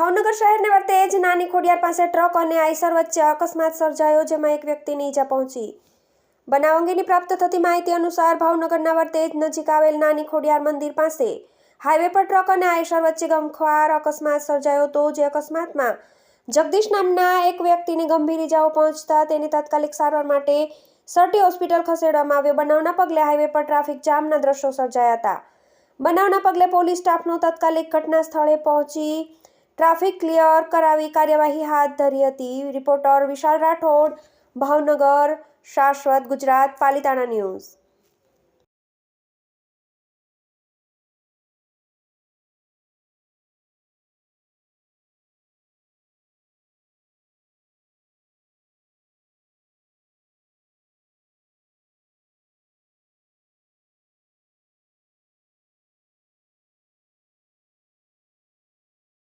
ભાવનગર શહેરની વર્તે જ નાની ખોડિયાર પાસે ટ્રક અને આઈસર વચ્ચે અકસ્માત સર્જાયો જેમાં એક વ્યક્તિની ઈજા પહોંચી. બનાવ અંગેની પ્રાપ્ત થતી માહિતી અનુસાર ભાવનગરના વર્તેજ નજીક આવેલ નાની ખોડિયાર મંદિર પાસે હાઈવે પર ટ્રક અને આઈસર વચ્ચે ગમખ્વાર અકસ્માત સર્જાયો હતો જે અકસ્માતમાં જગદીશ નામના એક વ્યક્તિને ગંભીર ઈજાઓ પહોંચતા તેને તાત્કાલિક સારવાર માટે સરટી હોસ્પિટલ ખસેડવામાં આવ્યો. બનાવના પગલે હાઈવે પર ટ્રાફિક જામના દ્રશ્યો સર્જાયા હતા. બનાવના પગલે પોલીસ સ્ટાફનો તાત્કાલિક ઘટના સ્થળે પહોંચી ટ્રાફિક ક્લિયર કરાવી કાર્યવાહી હાથ ધરી હતી. રિપોર્ટર વિશાલ રાઠોડ, ભાવનગર, શાશ્વત, ગુજરાત, પાલિતાણા ન્યૂઝ.